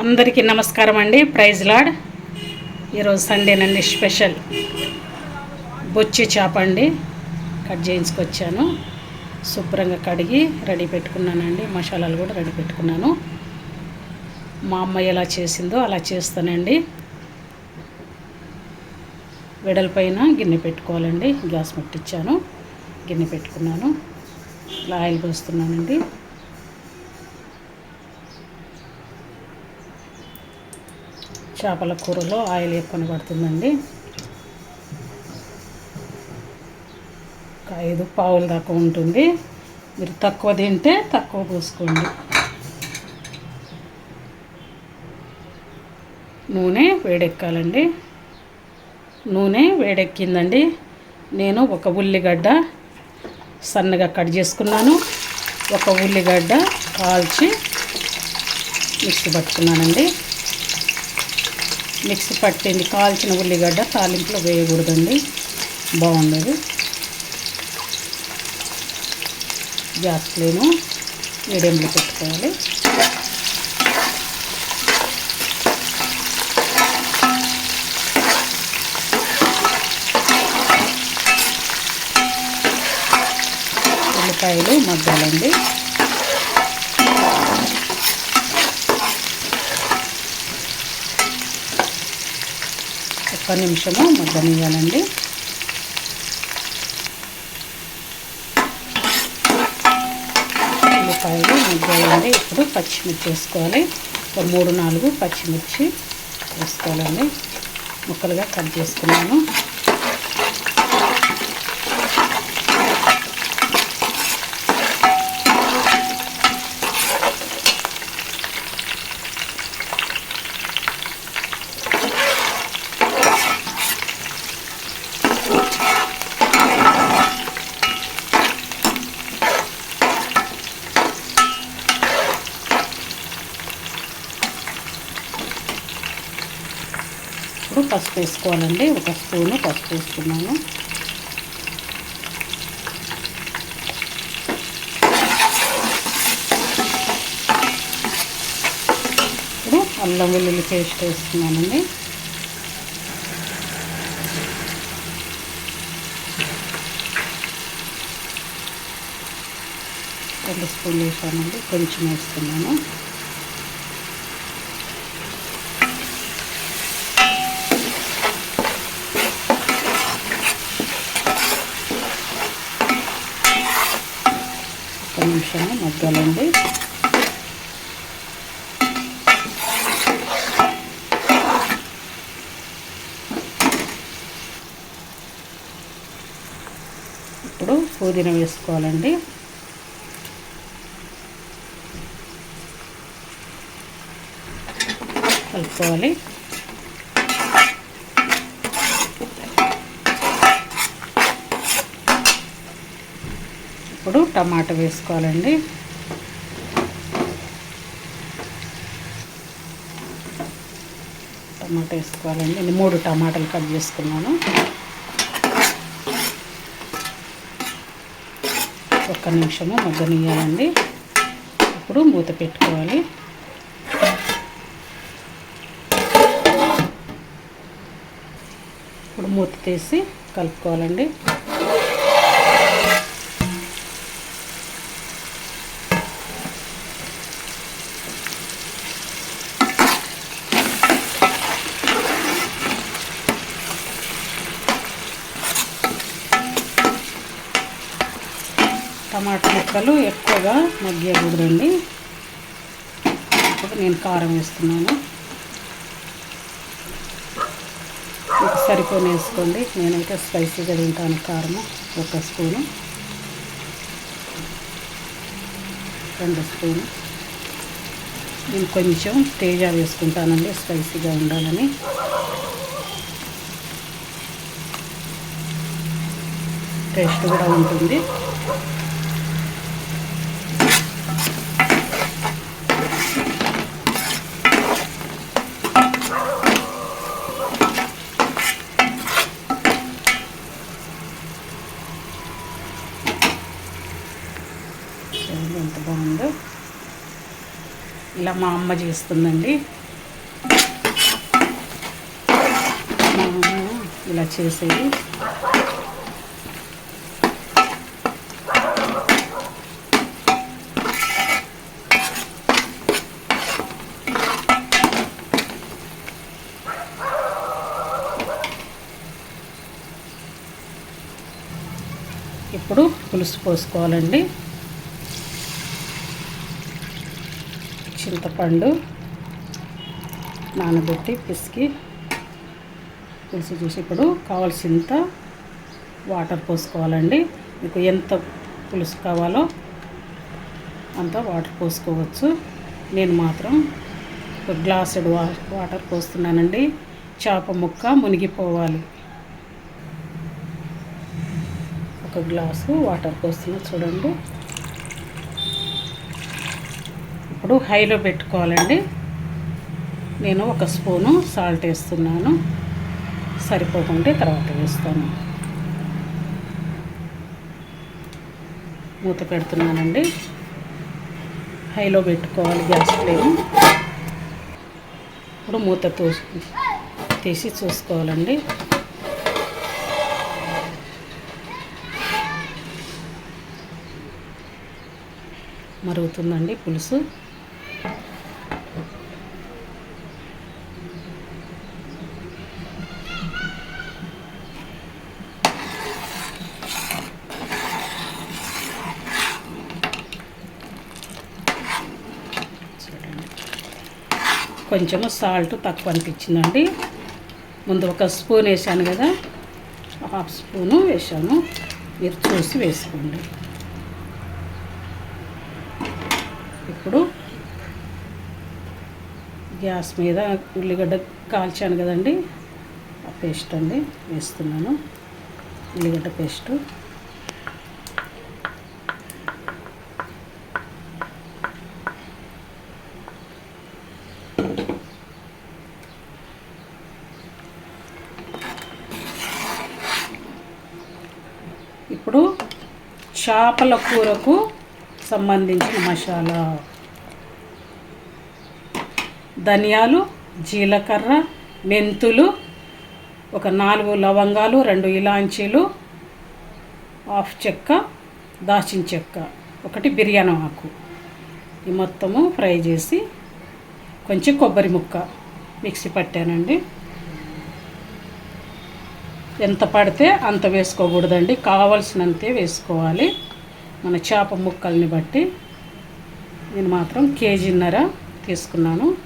అందరికీ నమస్కారం అండి. Praise lord. ఈరోజు సండేనండి స్పెషల్. బొచ్చి చేప అండి. కట్ చేయించుకొచ్చాను. శుభ్రంగా కడిగి రెడీ పెట్టుకున్నానండి. మసాలాలు కూడా రెడీ పెట్టుకున్నాను. మా అమ్మ ఎలా చేసిందో అలా చేస్తానండి. వెడల్పైన గిన్నె పెట్టుకోవాలండి. గ్యాస్ ముట్టించాను గిన్నె పెట్టుకున్నాను. ఇలా ఆయిల్ పోస్తున్నానండి. చేపల కూరలో ఆయిల్ ఎక్కువ పడుతుందండి. ఒక ఐదు పావుల దాకా ఉంటుంది. మీరు తక్కువ తింటే తక్కువ పోసుకోండి. నూనె వేడెక్కాలండి. నూనె వేడెక్కిందండి. నేను ఒక ఉల్లిగడ్డ సన్నగా కట్ చేసుకున్నాను. ఒక ఉల్లిగడ్డ కాల్చి మిక్సీ పట్టుకున్నానండి. మిక్సీ పట్టింది కాల్చిన ఉల్లిగడ్డ తాలింపులో వేయకూడదండి. బాగుండదు. గ్యాస్ ఫ్లేమ్ మీడియంలో పెట్టుకోవాలి. ఉల్లిపాయలు మగ్గాలండి. ఒక్క నిమిషము మగ్గనివ్వాలండి. ఉల్లిపాయలు మగ్గాయండి. ఇప్పుడు పచ్చిమిర్చి వేసుకోవాలి. ఒక మూడు నాలుగు పచ్చిమిర్చి వేసుకోవాలండి. ముక్కలుగా కట్ చేసుకున్నాను. ఇప్పుడు పసుపు వేసుకోవాలండి. ఒక స్పూను పసుపు వేసుకున్నాను. ఇప్పుడు అల్లం వెల్లుల్లి పేస్ట్ వేస్తున్నానండి రెండు స్పూన్లు వేసానండి. కొంచెం వేస్తున్నాను ఒక్క మగ్గాలండి. ఇప్పుడు పుదీనా వేసుకోవాలండి. కలుపుకోవాలి. ఇప్పుడు టమాటా వేసుకోవాలండి. టమాటా వేసుకోవాలండి. నేను మూడు టమాటాలు కట్ చేసుకున్నాను. ఒక్క నిమిషము మగ్గనియాలండి ఇప్పుడు మూత పెట్టుకోవాలి. ఇప్పుడు మూత తీసి కలుపుకోవాలండి. టమాటా ముక్కలు ఎక్కువగా మగ్గకూడదండి ఇప్పుడు నేను కారం వేస్తున్నాను. సరిపోని వేసుకోండి. నేనైతే స్పైసీగా తింటాను కారము. ఒక స్పూను. రెండు స్పూను. నేను కొంచెం తేజ వేసుకుంటానండి స్పైసీగా ఉండాలని. టేస్ట్ కూడా ఉంటుంది. చూడండి ఎంత బాగుందో. ఇలా మా అమ్మ చేస్తుందండి. ఇలా చేసేది. ఇప్పుడు పులుసు పోసుకోవాలండి. చింతపండు నానబెట్టి పిసికి పులుసు చూసి ఇప్పుడు కావాల్సినంత వాటర్ పోసుకోవాలండి. మీకు ఎంత పులుసు కావాలో అంత వాటర్ పోసుకోవచ్చు. నేను మాత్రం ఒక గ్లాసుడు వా వాటర్ పోస్తున్నానండి. చేప ముక్క మునిగిపోవాలి. ఒక గ్లాసు వాటర్ పోస్తున్నా చూడండి. ఇప్పుడు హైలో పెట్టుకోవాలండి. నేను ఒక స్పూను సాల్ట్ వేస్తున్నాను. సరిపోకుంటే తర్వాత వేస్తాను. మూత పెడుతున్నానండి. హైలో పెట్టుకోవాలి గ్యాస్ ఫ్లేమ్. ఇప్పుడు మూత తీసి చూసుకోవాలండి. మరుగుతుందండి పులుసు. కొంచెము సాల్ట్ తక్కువ అనిపించిందండి. ముందు ఒక స్పూన్ వేసాను కదా హాఫ్ స్పూను వేసాను మీరు చూసి వేసుకోండి. ఇప్పుడు గ్యాస్ మీద ఉల్లిగడ్డ కాల్చాను కదండి ఆ పేస్ట్ అండి వేస్తున్నాను. ఉల్లిగడ్డ పేస్టు ఇప్పుడు చేపల కూరకు సంబంధించిన మసాలా. ధనియాలు జీలకర్ర మెంతులు ఒక నాలుగు లవంగాలు రెండు ఇలాంచీలు హాఫ్ చెక్క దాచిన చెక్క ఒకటి బిర్యానీ ఆకు. ఈ మొత్తము ఫ్రై చేసి కొంచెం కొబ్బరి ముక్క మిక్సీ పట్టానండి. ఎంత పడితే అంత వేసుకోకూడదండి. కావలసినంతే వేసుకోవాలి. మన చేప ముక్కల్ని బట్టి నేను మాత్రం కేజీన్నర తీసుకున్నాను.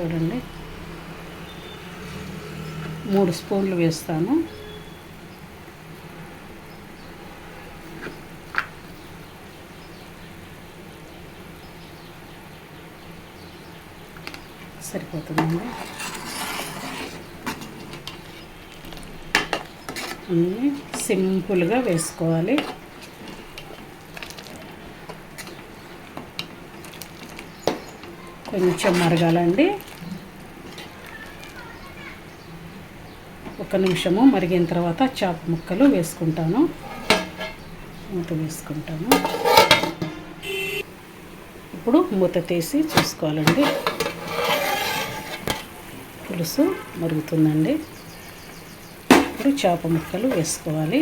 చూడండి. మూడు స్పూన్లు వేస్తాను. సరిపోతుందండి. అన్నీ సింపుల్గా వేసుకోవాలి. కొంచెం మరగాలండి. ఒక నిమిషము మరిగిన తర్వాత చాప ముక్కలు వేసుకుంటాను. మూత వేసుకుంటాను. ఇప్పుడు మూత తీసి చూసుకోవాలండి. పులుసు మరుగుతుందండి. ఇప్పుడు చేప ముక్కలు వేసుకోవాలి.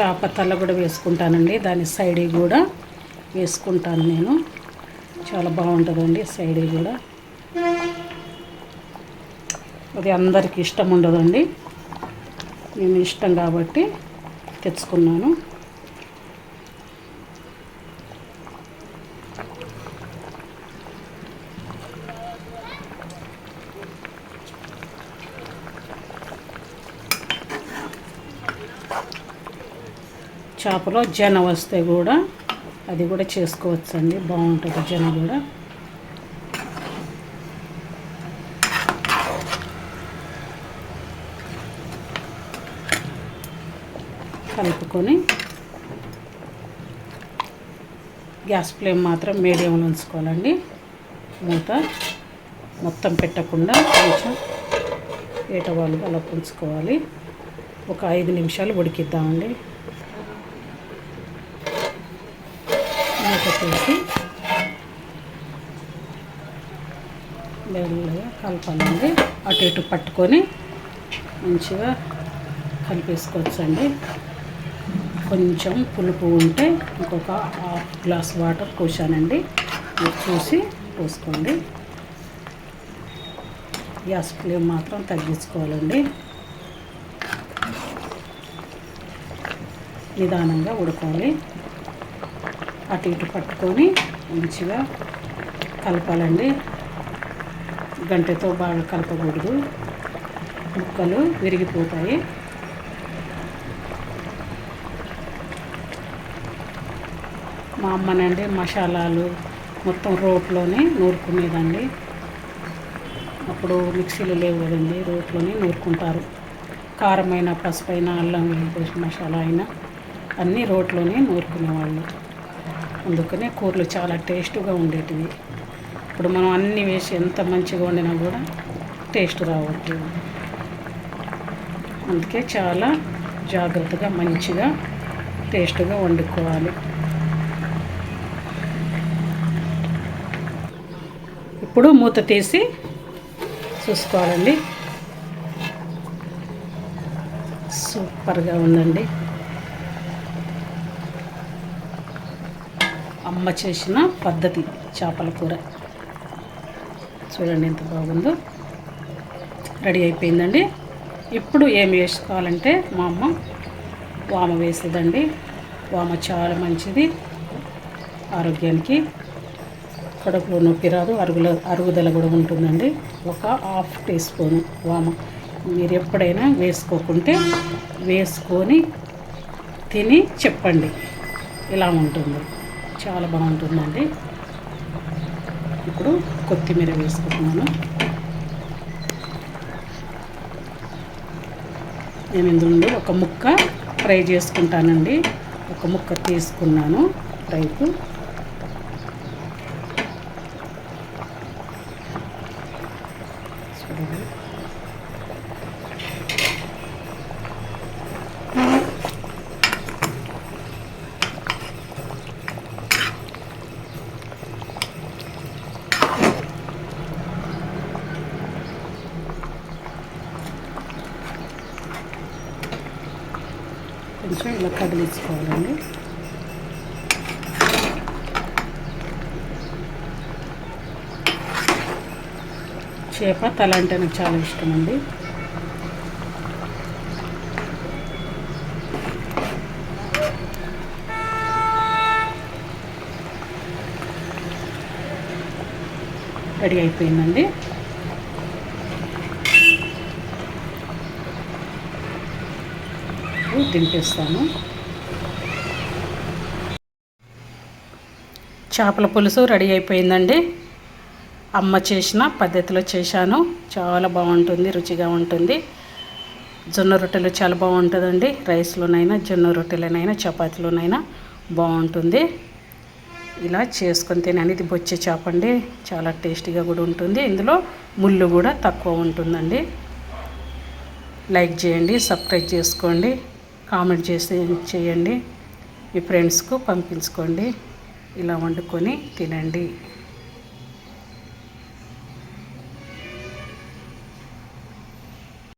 చేప తల కూడా వేసుకుంటానండి. దాని సైడ్ కూడా వేసుకుంటాను నేను. చాలా బాగుంటుందండి సైడ్ కూడా. అది అందరికి ఇష్టం ఉండదండి. నేను ఇష్టం కాబట్టి తెచ్చుకున్నాను. చేపలో జన వస్తే కూడా అది కూడా చేసుకోవచ్చండి. బాగుంటుంది జన కూడా. కలుపుకొని గ్యాస్ ఫ్లేమ్ మాత్రం మీడియంలో ఉంచుకోవాలండి. మూత మొత్తం పెట్టకుండా కొంచెం ఏటవాళ్ళు అలా ఉంచుకోవాలి. ఒక ఐదు నిమిషాలు ఉడికిద్దామండి. మూత తీసి మెల్లగా కలపాలండి. అటు ఇటు పట్టుకొని మంచిగా కలిపేసుకోవచ్చండి. కొంచెం పులుపు ఉంటే ఇంకొక హాఫ్ గ్లాస్ వాటర్ పోసానండి. చూసి పోసుకోండి. గ్యాస్ ఫ్లేమ్ మాత్రం తగ్గించుకోవాలండి. నిదానంగా ఉడకాలి. అటు ఇటు పట్టుకొని మంచిగా కలపాలండి. గంటతో బాగా కలపకూడదు. ముక్కలు విరిగిపోతాయి. మా అమ్మనండి మసాలాలు మొత్తం రోట్లోనే నూరుకునేదండి. అప్పుడు మిక్సీలు లేవు కదండి రోట్లోనే నూరుకుంటారు. కారమైన పసుపైన అల్లం వెల్లిపేసి మసాలా అయినా అన్నీ రోట్లోనే నూరుకునేవాళ్ళు. అందుకనే కూరలు చాలా టేస్ట్గా ఉండేటివి. ఇప్పుడు మనం అన్నీ వేసి ఎంత మంచిగా వండినా కూడా టేస్ట్ రావట్లేదు. అందుకే చాలా జాగ్రత్తగా మంచిగా టేస్ట్గా వండుకోవాలి. ఇప్పుడు మూత తీసి చూసుకోవాలండి. సూపర్గా ఉందండి. అమ్మ చేసిన పద్ధతి చేపల కూర. చూడండి ఎంత బాగుందో. రెడీ అయిపోయిందండి. ఇప్పుడు ఏం వేసుకోవాలంటే మా అమ్మ వామ వేసేదండి వామ చాలా మంచిది ఆరోగ్యానికి. కడుపులో నొప్పి రాదు అరుగుల అరుగుదల కూడా ఉంటుందండి. ఒక హాఫ్ టీ స్పూన్ వామ మీరు ఎప్పుడైనా వేసుకోకుంటే వేసుకొని తిని చెప్పండి. ఇలా ఉంటుంది. చాలా బాగుంటుందండి. ఇప్పుడు కొత్తిమీర వేసుకుంటున్నాను. నేను ఇందులో ఒక ముక్క ఫ్రై చేసుకుంటానండి. ఒక ముక్క తీసుకున్నాను. ఫ్రైకు చూడండి కొంచెం ఇలా కదిలించుకోవాలండి. చేప తల అంటే నాకు చాలా ఇష్టం అండి రెడీ అయిపోయిందండి. దింపేస్తాను చేపల పులుసు రెడీ అయిపోయిందండి. అమ్మ చేసిన పద్ధతిలో చేశాను. చాలా బాగుంటుంది రుచిగా ఉంటుంది. జొన్న రొట్టెలు చాలా బాగుంటుందండి. రైస్లోనైనా జొన్న రొట్టెలనైనా చపాతీలోనైనా బాగుంటుంది. ఇలా చేసుకొని తినని ఇది బొచ్చే చేప అండి. చాలా టేస్టీగా కూడా ఉంటుంది. ఇందులో ముళ్ళు కూడా తక్కువ ఉంటుందండి. లైక్ చేయండి సబ్స్క్రైబ్ చేసుకోండి. కామెంట్ చేసి చేయండి. మీ ఫ్రెండ్స్కు పంపించుకోండి. ఇలా వండుకొని తినండి.